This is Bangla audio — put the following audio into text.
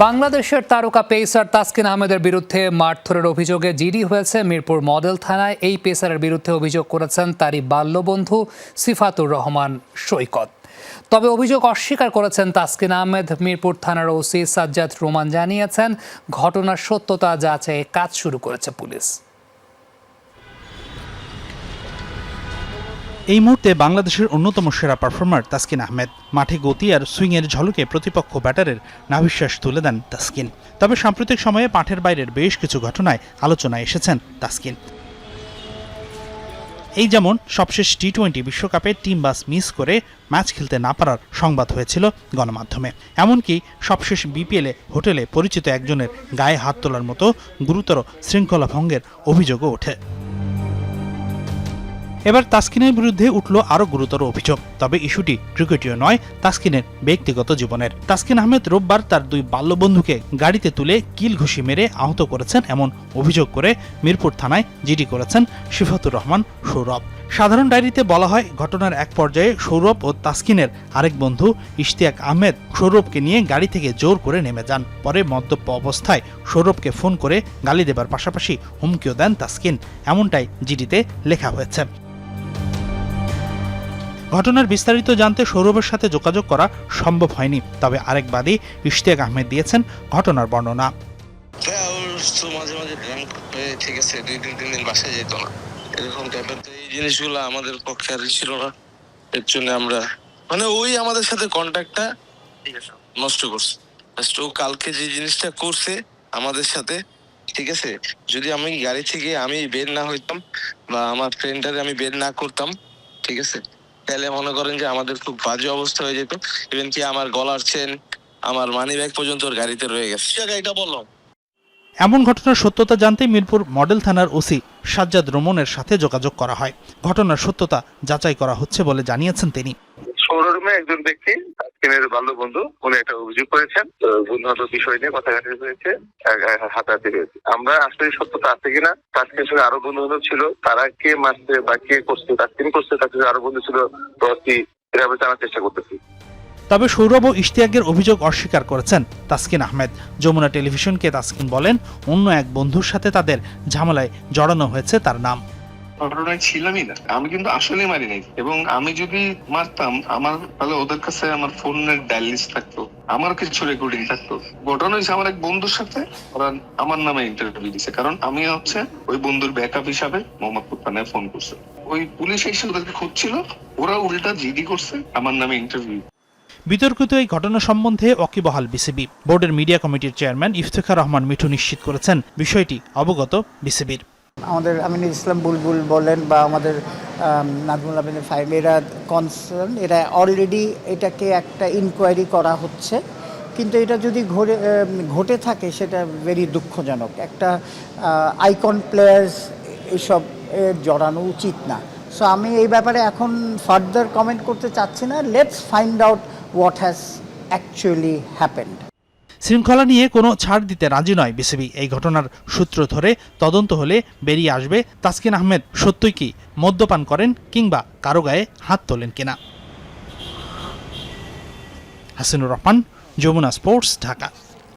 বাংলাদেশের তারকা পেসার তাসকিন আহমেদের বিরুদ্ধে মারধরের অভিযোগে জিডি হয়েছে মিরপুর মডেল থানায়। এই পেসারের বিরুদ্ধে অভিযোগ করেছেন তারই বাল্যবন্ধু সিফাতুর রহমান সৈকত। তবে অভিযোগ অস্বীকার করেছেন তাসকিন আহমেদ। মিরপুর থানার ওসি সাজ্জাদ রোমান জানিয়েছেন, ঘটনার সত্যতা যাচাইয়ে কাজ শুরু করেছে পুলিশ। এই মুহূর্তে বাংলাদেশের অন্যতম সেরা পারফর্মার তাসকিন আহমেদ মাঠে গতি আর সুইংয়ের ঝলকে প্রতিপক্ষ ব্যাটারের নাভিশ্বাস তুলে দেন তাসকিন। তবে সাম্প্রতিক সময়ে মাঠের বাইরের বেশ কিছু ঘটনায় আলোচনায় এসেছেন তাসকিন। এই যেমন সবশেষ টি টোয়েন্টি বিশ্বকাপে টিম বাস মিস করে ম্যাচ খেলতে না পারার সংবাদ হয়েছিল গণমাধ্যমে। এমনকি সবশেষ বিপিএলে, হোটেলে পরিচিত একজনের গায়ে হাত তোলার মতো গুরুতর শৃঙ্খলা ভঙ্গের অভিযোগও ওঠে। এবার তাসকিনের বিরুদ্ধে উঠল আরও গুরুতর অভিযোগ। তবে ইস্যুটি ক্রিকেটীয় নয়, তাসকিনের ব্যক্তিগত জীবনের। তাসকিন আহমেদ রোববার তার দুই বাল্যবন্ধুকে গাড়িতে তুলে কিল ঘুষি মেরে আহত করেছেন এমন অভিযোগ করে মিরপুর থানায় জিডি করেছেন শিফাতুর রহমান সৌরভ। সাধারণ ডায়েরিতে বলা হয়, ঘটনার এক পর্যায়ে সৌরভ ও তাসকিনের আরেক বন্ধু ইশতিয়াক আহমেদ সৌরভকে নিয়ে গাড়ি থেকে জোর করে নেমে যান। পরে মদ্যপ অবস্থায় সৌরভকে ফোন করে গালি দেবার পাশাপাশি হুমকিও দেন তাসকিন। এমনটাই জিডিতে লেখা হয়েছে। ঘটনার বিস্তারিত জানতে সৌরভের সাথে যোগাযোগ করা সম্ভব হয়নি, তবে আরেক বাদী ইশতিয়াক আহমেদ দিয়েছেন ঘটনার বর্ণনা। মাঝে মাঝে ঠিক আছে, দুই দিন তিন দিন বাসায় যেত না। এরকম টাইপের এই জিনিসগুলো আমাদের পক্ষে আর ছিল না। এর জন্য আমরা মানে ওই আমাদের সাথে কন্ট্যাক্টটা নষ্ট করছে। ও কালকে যে জিনিসটা করছে আমাদের সাথে, ঠিক আছে, যদি আমি গাড়ি থেকে আমি বের না হইতাম বা আমার ফ্রেন্ডারে আমি বের না করতাম, ঠিক আছে তাহলে মনে করেন যে আমাদের খুব বাজে অবস্থা হয়ে যেত। ইভেন কি আমার গলার চেন আমার মানি ব্যাগ পর্যন্ত ওর গাড়িতে রয়ে গেছে। এটা বললাম। এমন ঘটনার সত্যতা জানতে মিরপুর মডেল থানার ওসি সাজ্জাদ রোমনের সাথে যোগাযোগ করা হয়। ঘটনার সত্যতা যাচাই করা হচ্ছে বলে জানিয়েছেন তিনি। শোরুমে একজন ব্যক্তি তাসকিনের বাল্য বন্ধু উনি একটা অভিযোগ করেছেন। তো বিষয় নিয়ে কথা কাটাকাটি হয়েছে হাতাহাতি হয়েছে। আমরা আসলে সত্যতা আছে কিনা তাসকিনের সঙ্গে আরও বন্ধু বান্ধব ছিল। তারা কে মারছে বা কে করছে তাসকিন করছে, তার সঙ্গে আরও বন্ধু ছিল। এটা আমরা জানার চেষ্টা করতেছি। তবে সৌরভ ও ইশতিয়াকের অভিযোগ অস্বীকার করেছেন তাসকিন আহমেদ। যমুনা টেলিভিশনকে তাসকিন বলেন, অন্য এক বন্ধুর সাথে তাদের ঝামেলায় জড়ানো হয়েছে তার নাম। ঘটনায় ছিলামই না। আমি কিন্তু আসলে মারি নাই। এবং আমি যদি মারতাম, আমার তাহলে ওদের কাছে আমার ফোনের ডায়াল লিস্ট থাকতো আমার কিছু রেকর্ডিং থাকতো। ঘটনা হয়েছে আমার এক বন্ধুর সাথে, ওরা আমার নামে ইন্টারভিউ দিছে। কারণ আমি হচ্ছে ওই বন্ধুর ব্যাকআপ হিসাবে মোহাম্মদপুর থানায় ফোন করছে। ওই পুলিশ এসে ওদেরকে খুঁজছিল, ওরা উল্টা জিডি করছে, আমার নামে ইন্টারভিউ বিতর্কিত এই ঘটনা সম্বন্ধে ওয়াকিবহাল বিসিবি বোর্ডের মিডিয়া কমিটির চেয়ারম্যান ইফতেখার রহমান মিঠু নিশ্চিত করেছেন, বিষয়টি অবগত বিসিবির আমাদের আমিনুল ইসলাম বুলবুল বলেন বা আমাদের আম, নাজমুল আমিন ফাইম এরা কনসার্ন এরা অলরেডি এটাকে একটা ইনকোয়ারি করা হচ্ছে। কিন্তু এটা যদি আম, ঘটে থাকে সেটা ভেরি দুঃখজনক। একটা আইকন প্লেয়ার্স এসব জড়ানো উচিত না। সো আমি এই ব্যাপারে এখন ফার্দার কমেন্ট করতে চাচ্ছি না। Let's find out what has actually happened শৃঙ্খলা নিয়ে কোনো ছাড় দিতে রাজি নয় বিসিবি। এই ঘটনার সূত্র ধরে তদন্ত হলে বেরিয়ে আসবে তাসকিন আহমেদ। সত্যই কি মদ্যপান করেন কিংবা কারও গায়ে হাত তোলেন কিনা? হাসিনুর রহমান, যমুনা স্পোর্টস, ঢাকা।